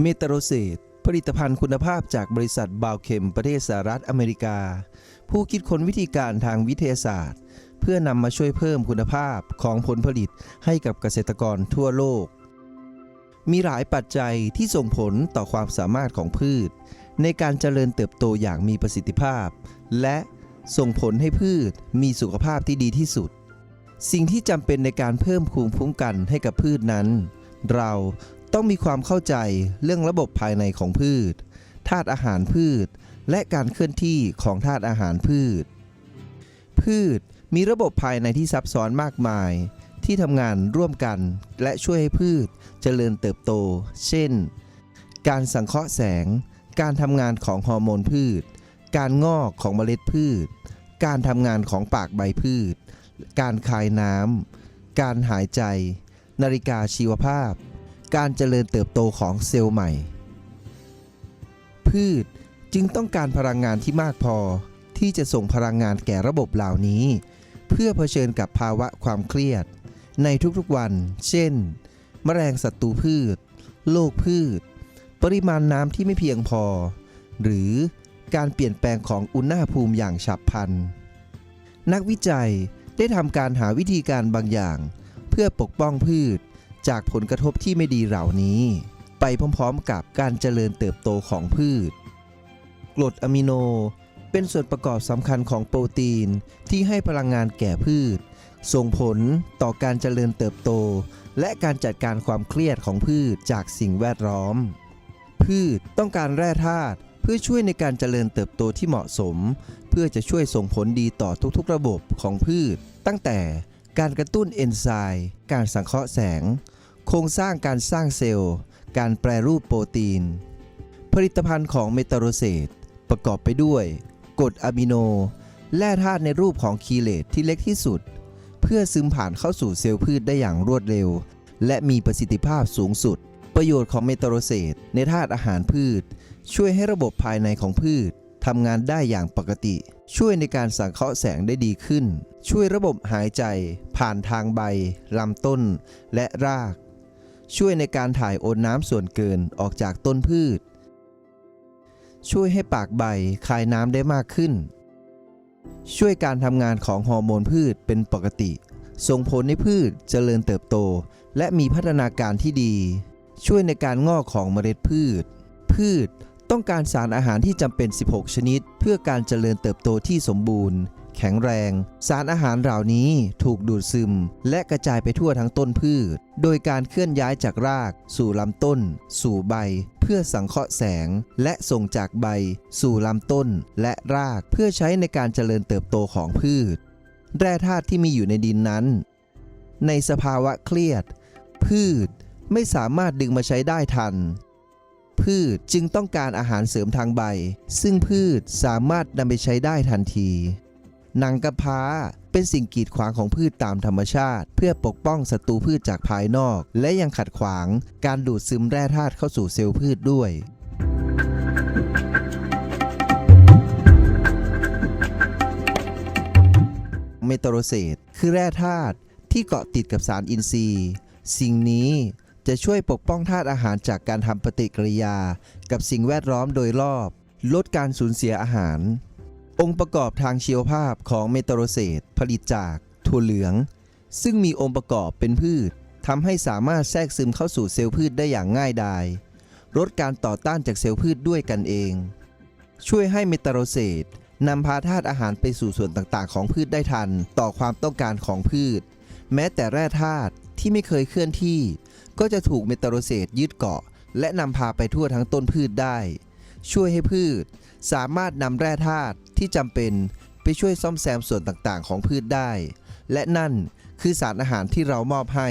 เมตาโรเซตผลิตภัณฑ์คุณภาพจากบริษัทบาวเคมประเทศสหรัฐอเมริกา ผู้คิดค้นวิธีการทางวิทยาศาสตร์ เพื่อนำมาช่วยเพิ่มคุณภาพของผลผลิตให้กับเกษตรกรทั่วโลก มีหลายปัจจัยที่ส่งผลต่อความสามารถของพืช ในการเจริญเติบโตอย่างมีประสิทธิภาพ และส่งผลให้พืชมีสุขภาพที่ดีที่สุด สิ่งที่จำเป็นในการเพิ่มภูมิคุ้มกันให้กับพืชนั้น เรา ต้องมีความเข้าใจเรื่องระบบภายในของพืชธาตุอาหารพืช และการเคลื่อนที่ของธาตุอาหารพืช พืชมีระบบภายในที่ซับซ้อนมากมาย ที่ทำงานร่วมกันและช่วยให้พืชเจริญเติบโต เช่น การสังเคราะห์แสง การทำงานของฮอร์โมนพืช การงอกของเมล็ดพืช การทำงานของปากใบพืช การคายน้ำการหายใจ นาฬิกาชีวภาพ การเจริญเติบโตของเซลล์ใหม่ พืชจึงต้องการพลังงานที่มากพอที่จะส่งพลังงานแก่ระบบเหล่านี้ เพื่อเผชิญกับภาวะความเครียด ในทุกๆวัน เช่น แมลงศัตรูพืช โรคพืช ปริมาณน้ำที่ไม่เพียงพอ หรือการเปลี่ยนแปลงของอุณหภูมิอย่างฉับพลัน นักวิจัยได้ทำการหาวิธีการบางอย่าง เพื่อปกป้องพืช จากผลกระทบที่ไม่ดีเหล่านี้ ไปพร้อมๆกับการเจริญเติบโตของพืช กรดอะมิโนเป็นส่วนประกอบสำคัญของโปรตีนที่ให้พลังงานแก่พืช ส่งผลต่อการเจริญเติบโต และการจัดการความเครียดของพืชจากสิ่งแวดล้อม พืชต้องการแร่ธาตุเพื่อช่วยในการเจริญเติบโตที่เหมาะสม เพื่อจะช่วยส่งผลดีต่อทุกๆ ระบบของพืช ตั้งแต่การกระตุ้นเอนไซม์ การสังเคราะห์แสง โครงสร้างการสร้างเซลล์ การแปรรูปโปรตีน ผลิตภัณฑ์ของเมตาโรเซตประกอบไปด้วยกรดอะมิโน แร่ธาตุในรูปของคีเลตที่เล็กที่สุด เพื่อซึมผ่านเข้าสู่เซลล์พืชได้อย่างรวดเร็ว และมีประสิทธิภาพสูงสุด ประโยชน์ของเมตาโรเซตในธาตุอาหารพืช ช่วยให้ระบบภายในของพืชทำงานได้อย่างปกติ ช่วยในการสังเคราะห์แสงได้ดีขึ้น ช่วยระบบหายใจ ผ่านทางใบลำต้น และราก ช่วยในการถ่ายโอนน้ำส่วนเกินออกจากต้นพืช ช่วยให้ปากใบคายน้ำได้มากขึ้น ช่วยการทำงานของฮอร์โมนพืชเป็นปกติ ส่งผลให้พืชเจริญเติบโต และมีพัฒนาการที่ดี ช่วยในการงอกของเมล็ดพืช พืชต้องการสารอาหารที่จำเป็น 16 ชนิด เพื่อการเจริญเติบโตที่สมบูรณ์ แข็งแรง สารอาหารเหล่านี้ถูกดูดซึม และกระจายไปทั่วทั้งต้นพืช โดยการเคลื่อนย้ายจากราก สู่ลำต้น สู่ใบ เพื่อสังเคราะห์แสง และส่งจากใบ สู่ลำต้น และรากเพื่อใช้ในการเจริญเติบโตของพืช แร่ธาตุที่มีอยู่ในดินนั้น ในสภาวะเครียด พืชไม่สามารถดึงมาใช้ได้ทันพืชจึงต้องการอาหารเสริมทางใบ ซึ่งพืชสามารถนำไปใช้ได้ทันที หนังกระพร้าเป็นสิ่งกีดขวางของพืชตามธรรมชาติ เพื่อปกป้องศัตรูพืชจากภายนอก และยังขัดขวางการดูดซึมแร่ธาตุเข้าสู่เซลล์พืชด้วยเมตาโรเซตคือแร่ธาตุที่เกาะติดกับสารอินทรีย์ สิ่งนี้จะช่วยปกป้องธาตุอาหารจากการทำปฏิกิริยา กับสิ่งแวดล้อมโดยรอบ ลดการสูญเสียอาหาร องค์ประกอบทางชีวภาพของเมตาโรเซตผลิตจากถั่วเหลือง ซึ่งมีองค์ประกอบเป็นพืชทำให้สามารถแทรกซึมเข้าสู่เซลล์พืชได้อย่างง่ายดายลดการต่อต้านจากเซลล์พืชด้วยกันเอง ช่วยให้เมตาโรเซตนำพาธาตุอาหารไปสู่ส่วนต่างๆ ของพืชได้ทันต่อความต้องการของพืช แม้แต่แร่ธาตุที่ไม่เคยเคลื่อนที่ ก็จะถูกเมตาโรเซตยึดเกาะ และนำพาไปทั่วทั้งต้นพืชได้ ช่วยให้พืช สามารถนำแร่ธาตุที่จำเป็นไปช่วยซ่อมแซมส่วนต่างๆ ของพืชได้ และนั่นคือสารอาหารที่เรามอบให้